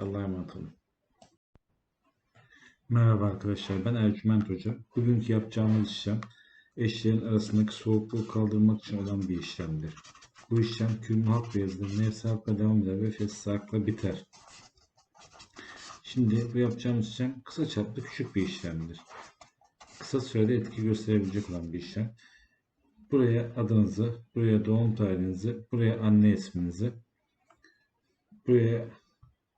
Allah'a emanet olun. Merhaba arkadaşlar ben Ercüment Hoca. Bugünkü yapacağımız işlem eşlerin arasındaki soğukluğu kaldırmak için olan bir işlemdir. Bu işlem külmü halk beyazıdır. Nefsi halkla devam eder ve fesli halkla biter. Şimdi bu yapacağımız işlem kısa çaplı küçük bir işlemdir. Kısa sürede etki gösterebilecek olan bir işlem. Buraya adınızı, buraya doğum tarihinizi, buraya anne isminizi, buraya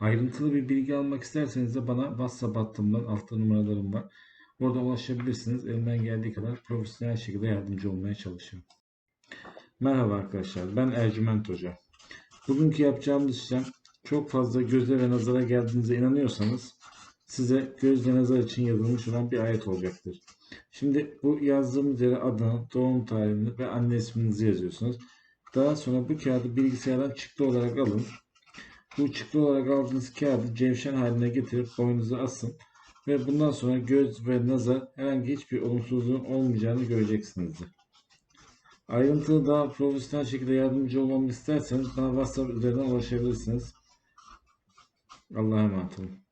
Ayrıntılı bir bilgi almak isterseniz de bana WhatsApp hattımdan altta numaralarım var. Orada ulaşabilirsiniz. Elimden geldiği kadar profesyonel şekilde yardımcı olmaya çalışıyorum. Merhaba arkadaşlar. Ben Ercüment Hoca. Bugünkü yapacağımız işlem çok fazla göze ve nazara geldiğinize inanıyorsanız size göz ve nazar için yazılmış olan bir ayet olacaktır. Şimdi bu yazdığımız yere adını, doğum tarihini ve anne isminizi yazıyorsunuz. Daha sonra bu kağıdı bilgisayardan çıktı olarak alın. Bu çıktı olarak aldığınız kağıdı cevşen haline getirip boynunuza asın. Ve bundan sonra göz ve nazar herhangi hiçbir olumsuzluğun olmayacağını göreceksinizdir. Ayrıntılı daha profesyonel şekilde yardımcı olmamı isterseniz bana WhatsApp üzerinden ulaşabilirsiniz. Allah'a emanet olun.